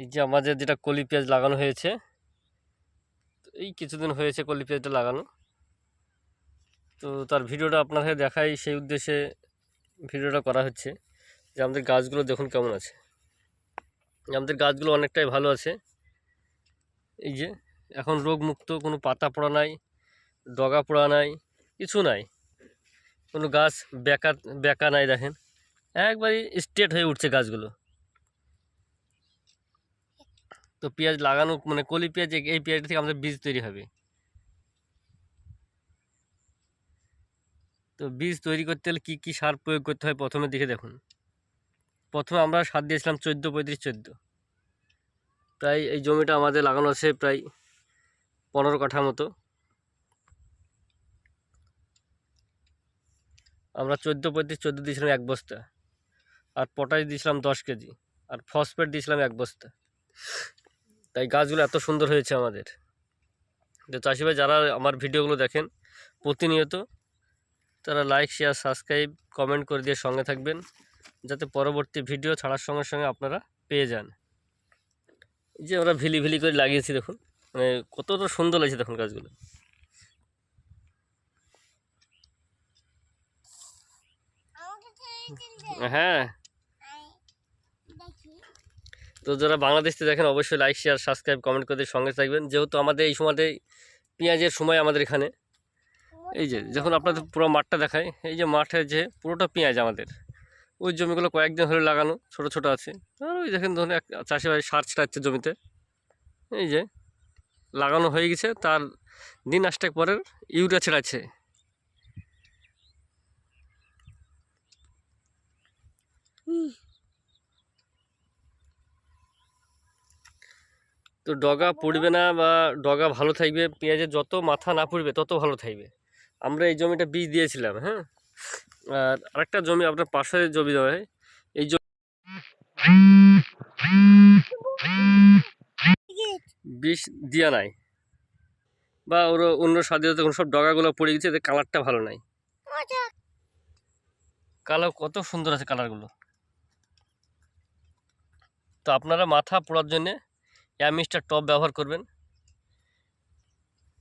এই যে আমাদের যেটা কলি পেঁয়াজ লাগানো হয়েছে, এই কিছুদিন হয়েছে কলি পেঁয়াজটা লাগানো। তো তার ভিডিওটা আপনাদের দেখাই, সেই উদ্দেশ্যে ভিডিওটা করা হচ্ছে যে আমাদের গাছগুলো দেখুন কেমন আছে। আমাদের গাছগুলো অনেকটাই ভালো আছে। এই যে এখন রোগমুক্ত, কোনো পাতা পড়া নাই, ডগা পড়া নাই, কিছু নাই। কোনো গাছ বেকা বেকা নাই দেখেন। একবারই স্ট্রেট হয়ে উঠছে গাছগুলো। তো পেঁয়াজ লাগানো মানে কলি পেঁয়াজ এই- পেঁয়াজটা থেকে আমাদের বীজ তৈরি হবে। তো বীজ তৈরি করতে হলে কী কী সার প্রয়োগ করতে হয় প্রথমে দিকে দেখুন। প্রথমে আমরা সার দিয়েছিলাম চোদ্দ, পঁয়ত্রিশ, চোদ্দ। প্রায় এই জমিটা আমাদের লাগানো আছে প্রায় পনেরো কাঠা মতো। আমরা চোদ্দ, পঁয়ত্রিশ, চোদ্দ দিয়েছিলাম এক বস্তা। আর পটাশ দিয়েছিলাম দশ কেজি। আর ফসফেট দিয়েছিলাম এক বস্তা। তাই গাছগুলো এত সুন্দর হয়েছে আমাদের। তো চাষি ভাই যারা আমার ভিডিওগুলো দেখেন প্রতিনিয়ত তারা লাইক শেয়ার সাবস্ক্রাইব কমেন্ট করে দিয়ে সঙ্গে থাকবেন যাতে পরবর্তী ভিডিও ছাড়ার সঙ্গে সঙ্গে আপনারা পেয়ে যান। এই যে আমরা ভিলি ভিলি করে লাগিয়েছি দেখুন মানে কতটা সুন্দর লাগছে দেখুন গাছগুলো। হ্যাঁ। তো যারা বাংলাদেশ দেখেন, অবশ্যই লাইক শেয়ার সাবস্ক্রাইব কমেন্ট করে সঙ্গে থাকবেন। যেহেতু আমাদের এই সময়তে পেঁয়াজের সময় আমাদের এখানে। এই যে, যখন আপনাদের পুরো মাঠটা দেখায় এই যে মাঠে যে পুরোটা পেঁয়াজ আমাদের। ওই জমিগুলো কয়েকদিন হলে লাগানো, ছোট ছোট আছে। আর ওই দেখেন, ধরুন এক চাষি ভাই সার ছিটাচ্ছে জমিতে। এই যে, লাগানো হয়ে গেছে। তার দিন আসটেক পরের ইউরিয়া ছেড়াচ্ছে তো ডগা পড়বে না বা ডগা ভালো থাকবে পেঁয়াজের যত মাথা না পড়বে তত ভালো থাকবে। আমরা এই জমিটা বীজ দিয়েছিলাম হ্যাঁ? আর আরেকটা জমি আপনার পাশে জমি দেওয়া এই জমি বিষ দেওয়া নাই। বা ওর অন্য স্বাধীনতা কোনো সব ডগাগুলো পড়ে গেছে এদের কালারটা ভালো নাই। কালার কত সুন্দর আছে কালারগুলো। তো আপনারা মাথা পোড়ার জন্যে অ্যামিস্টার টপ ব্যবহার করবেন।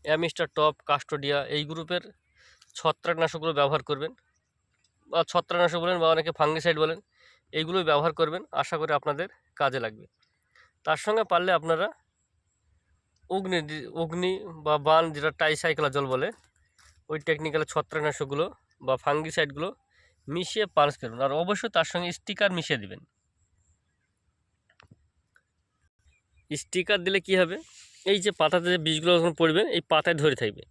অ্যামিস্টার টপ, কাস্টোডিয়া এই গ্রুপের ছত্রাকনাশকগুলো ব্যবহার করবেন। বা ছত্রাকনাশক বলেন বা অনেকে ফাঙ্গিসাইড বলেন এইগুলো ব্যবহার করবেন। আশা করি আপনাদের কাজে লাগবে। তার সঙ্গে পারলে আপনারা অগ্নি অগ্নি বা বান যেটা টাইসাইক্লাজল বলে, ওই টেকনিক্যাল ছত্রাকনাশকগুলো বা ফাঙ্গিসাইডগুলো মিশিয়ে পাঞ্চ করবেন। আর অবশ্যই তার সঙ্গে স্টিকার মিশিয়ে দিবেন। স্টিকার দিলে কি হবে? এই যে পাতাতে যে বীজগুলো যখন পড়বে, এই পাতায় ধরে থাকবে।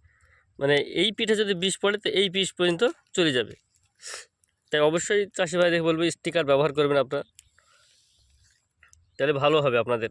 মানে এই পিঠে যদি বিষ পড়ে, তো এই বীজ পর্যন্ত চলে যাবে। তাই অবশ্যই চাষি দেখে বলব, স্টিকার ব্যবহার করবেন আপনার। তাহলে ভালো হবে আপনাদের।